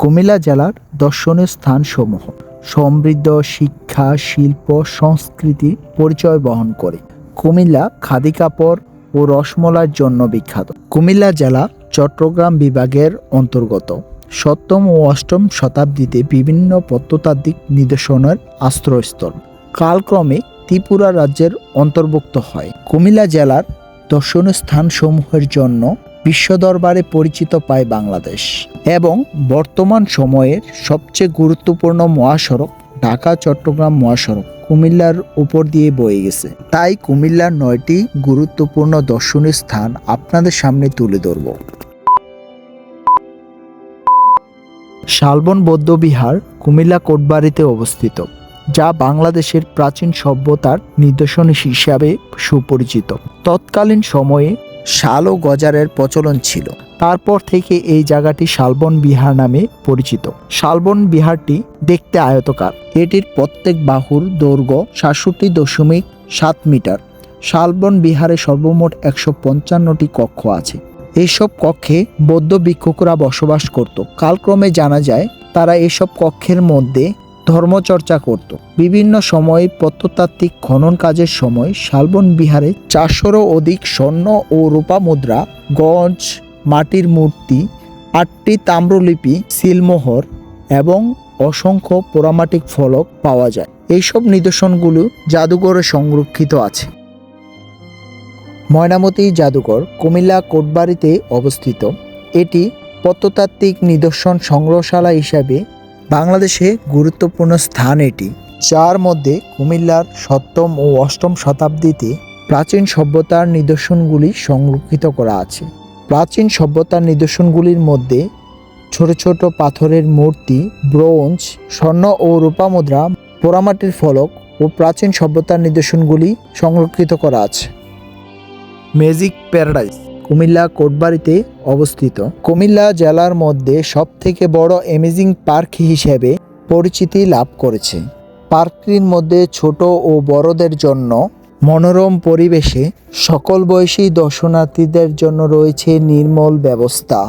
কুমিল্লা জেলার দর্শনীয় স্থানসমূহ সমৃদ্ধ শিক্ষা, শিল্প, সংস্কৃতি পরিচয় বহন করে। কুমিল্লা খাদি কাপড় ও রসমলার জন্য বিখ্যাত। কুমিল্লা জেলা চট্টগ্রাম বিভাগের অন্তর্গত। সপ্তম ও অষ্টম শতাব্দীতে বিভিন্ন প্রত্নতাত্ত্বিক নিদর্শনের আশ্রয়স্থল। কালক্রমে ত্রিপুরা রাজ্যের অন্তর্ভুক্ত হয়। কুমিল্লা জেলার দর্শনীয় স্থানসমূহের জন্য বিশ্ব দরবারে পরিচিত পায় বাংলাদেশ এবং বর্তমান সময়ের সবচেয়ে গুরুত্বপূর্ণ মহাসড়ক ঢাকা, চট্টগ্রাম মহাসড়ক কুমিল্লার উপর দিয়ে বয়ে গেছে। তাই কুমিল্লার নয়টি গুরুত্বপূর্ণ দর্শনীয় স্থান আপনাদের সামনে তুলে ধরব। শালবন বৌদ্ধবিহার কুমিল্লা কোটবাড়িতে অবস্থিত, যা বাংলাদেশের প্রাচীন সভ্যতার নিদর্শন হিসাবে সুপরিচিত। তৎকালীন সময়ে শাল ও গজারের প্রচলন ছিল। তারপর থেকে এই জায়গাটি শালবন বিহার নামে পরিচিত। শালবন বিহারটি দেখতে আয়তকার। এটির প্রত্যেক বাহুর দৈর্ঘ্য সাতষট্টি দশমিক সাত মিটার। শালবন বিহারে সর্বমোট একশো পঞ্চান্নটি কক্ষ আছে। এইসব কক্ষে বৌদ্ধ ভিক্ষুকরা বসবাস করত। কালক্রমে জানা যায়, তারা এসব কক্ষের মধ্যে ধর্মচর্চা করত। বিভিন্ন সময়ে প্রত্নতাত্ত্বিক খনন কাজের সময় শালবন বিহারে চারশোরও অধিক স্বর্ণ ও রূপা মুদ্রা, গঞ্জ, মাটির মূর্তি, আটটি তাম্রলিপি, সিলমোহর এবং অসংখ্য পোড়ামাটিক ফলক পাওয়া যায়। এইসব নিদর্শনগুলো জাদুঘরে সংরক্ষিত আছে। ময়নামতি জাদুঘর কুমিল্লা কোটবাড়িতে অবস্থিত। এটি প্রত্নতাত্ত্বিক নিদর্শন সংগ্রহশালা হিসাবে বাংলাদেশে গুরুত্বপূর্ণ স্থান এটি, যার মধ্যে কুমিল্লার সপ্তম ও অষ্টম শতাব্দীতে প্রাচীন সভ্যতার নিদর্শনগুলি সংরক্ষিত করা আছে। প্রাচীন সভ্যতার নিদর্শনগুলির মধ্যে ছোট ছোট পাথরের মূর্তি, ব্রোঞ্জ, স্বর্ণ ও রূপা মুদ্রা, পোড়ামাটির ফলক ও প্রাচীন সভ্যতার নিদর্শনগুলি সংরক্ষিত করা আছে। ম্যাজিক প্যারাডাইস কুমিল্লা কোটবাড়িতে অবস্থিত। কুমিল্লা জেলার মধ্যে সবথেকে বড় অ্যামেজিং পার্ক হিসেবে পরিচিতি লাভ করেছে। পার্কটির মধ্যে ছোট ও বড়দের জন্য মনোরম পরিবেশে সকল বয়সী দর্শনার্থীদের জন্য রয়েছে নির্মল ব্যবস্থা।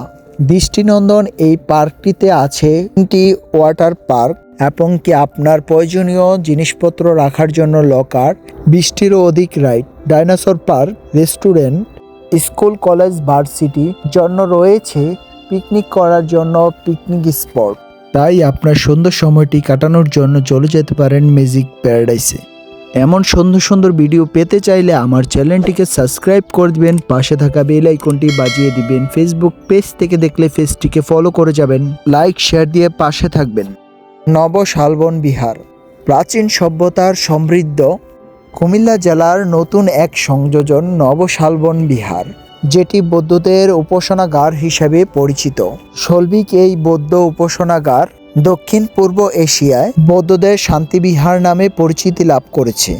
দৃষ্টিনন্দন এই পার্কটিতে আছে তিনটি ওয়াটার পার্ক এবং কি আপনার প্রয়োজনীয় জিনিসপত্র রাখার জন্য লকার বৃষ্টিরও অধিক ride dinosaur park restaurant school, college, varsity জন্য রয়েছে পিকনিক করার জন্য পিকনিক স্পট তাই আপনার সুন্দর সময়টি কাটানোর জন্য চলে যেতে পারেন ম্যাজিক প্যারাডাইসে এমন সুন্দর সুন্দর ভিডিও পেতে চাইলে আমার চ্যানেলটিকে সাবস্ক্রাইব করে দিবেন, পাশে থাকা বেল আইকনটি বাজিয়ে দিবেন ফেসবুক পেজ থেকে দেখলে পেজটিকে ফলো করে যাবেন লাইক শেয়ার দিয়ে পাশে থাকবেন। নব শালবন বিহার। প্রাচীন সভ্যতার সমৃদ্ধ কুমিল্লা জেলার নতুন এক সংযোজন নবশালবন বিহার, যেটি বৌদ্ধদের উপাসনাগার হিসেবে পরিচিত। শৈল্পিক এই বৌদ্ধ উপাসনাগার দক্ষিণ পূর্ব এশিয়ায় বৌদ্ধদের শান্তিবিহার নামে পরিচিতি লাভ করেছে।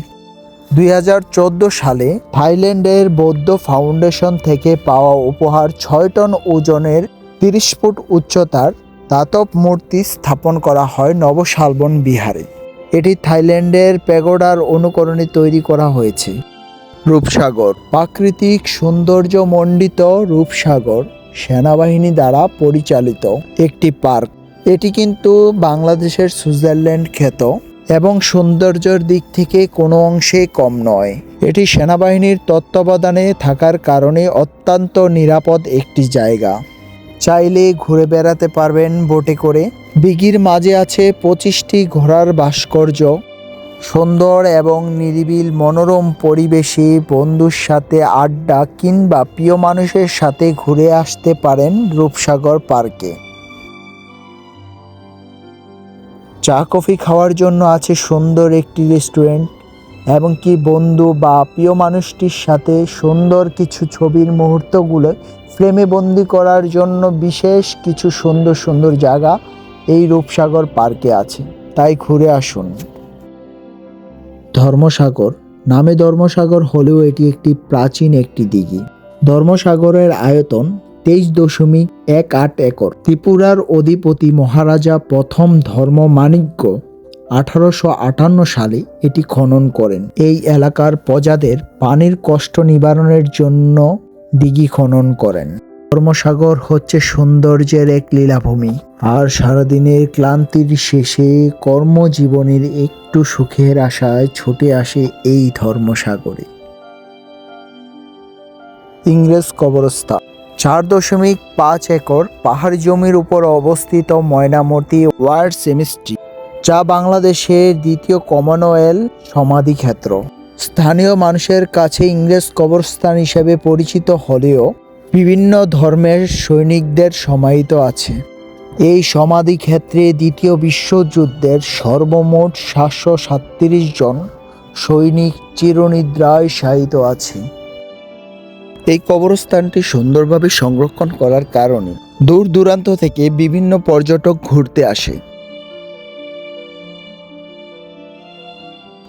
দুই হাজার চোদ্দ সালে থাইল্যান্ডের বৌদ্ধ ফাউন্ডেশন থেকে পাওয়া উপহার ছয় টন ওজনের তিরিশ ফুট উচ্চতার দাতব মূর্তি স্থাপন করা হয় নবশালবন বিহারে। এটি থাইল্যান্ডের প্যাগোডার অনুকরণে তৈরি করা হয়েছে। রূপসাগর, প্রাকৃতিক সৌন্দর্যমণ্ডিত রূপসাগর সেনাবাহিনী দ্বারা পরিচালিত একটি পার্ক। এটি কিন্তু বাংলাদেশের সুইজারল্যান্ড খ্যাত এবং সৌন্দর্যের দিক থেকে কোনো অংশে কম নয়। এটি সেনাবাহিনীর তত্ত্বাবধানে থাকার কারণে অত্যন্ত নিরাপদ একটি জায়গা। চাইলে ঘুরে বেড়াতে পারবেন বোটে করে। বিগির মাঝে আছে পঁচিশটি ঘোড়ার ভাস্কর্য। সুন্দর এবং নিরিবিল মনোরম পরিবেশে বন্ধুর সাথে আড্ডা কিংবা প্রিয় মানুষের সাথে ঘুরে আসতে পারেন রূপসাগর পার্কে। চা, কফি খাওয়ার জন্য আছে সুন্দর একটি রেস্টুরেন্ট এবং কি বন্ধু বা প্রিয় মানুষটির সাথে সুন্দর কিছু ছবির মুহূর্তগুলো ফ্রেমে বন্দি করার জন্য বিশেষ কিছু সুন্দর সুন্দর জায়গা এই রূপসাগর পার্কে আছে, তাই ঘুরে আসুন। ধর্মসাগর, নামে ধর্মসাগর হলেও এটি একটি প্রাচীন একটি দিঘি। ধর্মসাগরের আয়তন তেইশ দশমিক এক আট একর। ত্রিপুরার অধিপতি মহারাজা প্রথম ধর্ম মানিক্য আঠারোশো আটান্ন সালে এটি খনন করেন। এই এলাকার প্রজাদের পানির কষ্ট নিবারণের জন্য দিঘি খনন করেন। ধর্মসাগর হচ্ছে সৌন্দর্যের এক লীলাভূমি। আর সারাদিনের ক্লান্তির শেষে কর্মজীবনের একটু সুখের আশায় ছুটে আসে এই ধর্মসাগরে। ইংরেজ কবরস্থান। চার দশমিক পাঁচ একর পাহাড় জমির উপর অবস্থিত ময়নামতি ওয়ার্ড সেমিস্ট্রি, যা বাংলাদেশের দ্বিতীয় কমনওয়েলথ সমাধিক্ষেত্র স্থানীয় মানুষের কাছে ইংরেজ কবরস্থান হিসেবে পরিচিত হলেও বিভিন্ন ধর্মের সৈনিকদের সমাহিত আছে। এই সমাধি ক্ষেত্রে দ্বিতীয় বিশ্বযুদ্ধের সর্বমোট সাতশো সাতত্রিশ জন সৈনিক চিরনিদ্রায় শায়িত আছে। এই কবরস্থানটি সুন্দরভাবে সংরক্ষণ করার কারণে দূর দূরান্ত থেকে বিভিন্ন পর্যটক ঘুরতে আসে।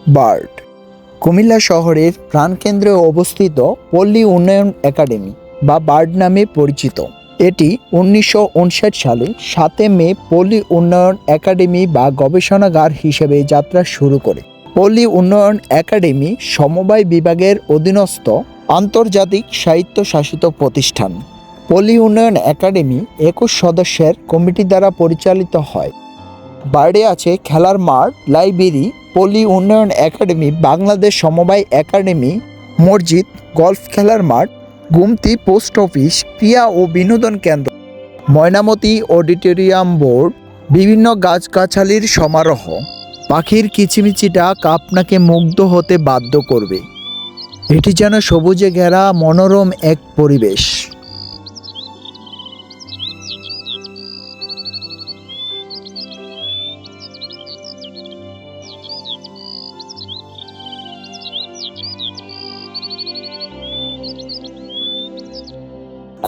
বার্ড, কুমিল্লা শহরের প্রাণকেন্দ্রে অবস্থিত পল্লী উন্নয়ন একাডেমি বা বার্ড নামে পরিচিত। এটি উনিশশো উনষাট সালে সাতে মে পল্লী উন্নয়ন একাডেমি বা গবেষণাগার হিসেবে যাত্রা শুরু করে। পল্লী উন্নয়ন একাডেমি সমবায় বিভাগের অধীনস্থ আন্তর্জাতিক সাহিত্য শাসিত প্রতিষ্ঠান। পল্লী উন্নয়ন একাডেমি একুশ সদস্যের কমিটি দ্বারা পরিচালিত হয়। বার্ডে আছে খেলার মাঠ, লাইব্রেরি, পল্লী উন্নয়ন একাডেমি, বাংলাদেশ সমবায় একাডেমি, মসজিদ, গলফ খেলার মাঠ গুমতি পোস্ট অফিস, ক্রিয়া ও বিনোদন কেন্দ্র, ময়নামতি অডিটোরিয়াম বোর্ড, বিভিন্ন গাছগাছালির সমারোহ। পাখির কিচিমিচি ডাক আপনাকে মুগ্ধ হতে বাধ্য করবে। এটি যেন সবুজে ঘেরা মনোরম এক পরিবেশ।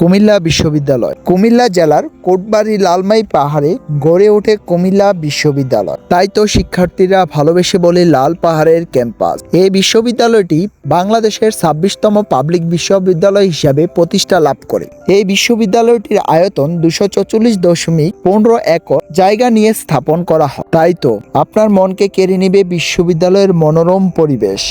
কুমিল্লা বিশ্ববিদ্যালয়। কুমিল্লা জেলার কোটবাড়ি লালমাই পাহাড়ে গড়ে ওঠে কুমিল্লা বিশ্ববিদ্যালয়। তাই তো শিক্ষার্থীরা ভালোবেসে বলে লাল পাহাড়ের ক্যাম্পাস। এই বিশ্ববিদ্যালয়টি বাংলাদেশের ছাব্বিশতম পাবলিক বিশ্ববিদ্যালয় হিসাবে প্রতিষ্ঠা লাভ করে। এই বিশ্ববিদ্যালয়টির আয়তন দুশো চল্লিশ দশমিক পনেরো একর, জায়গা নিয়ে স্থাপন করা হয়। তাই তো আপনার মনকে কেড়ে নিবে বিশ্ববিদ্যালয়ের মনোরম পরিবেশ।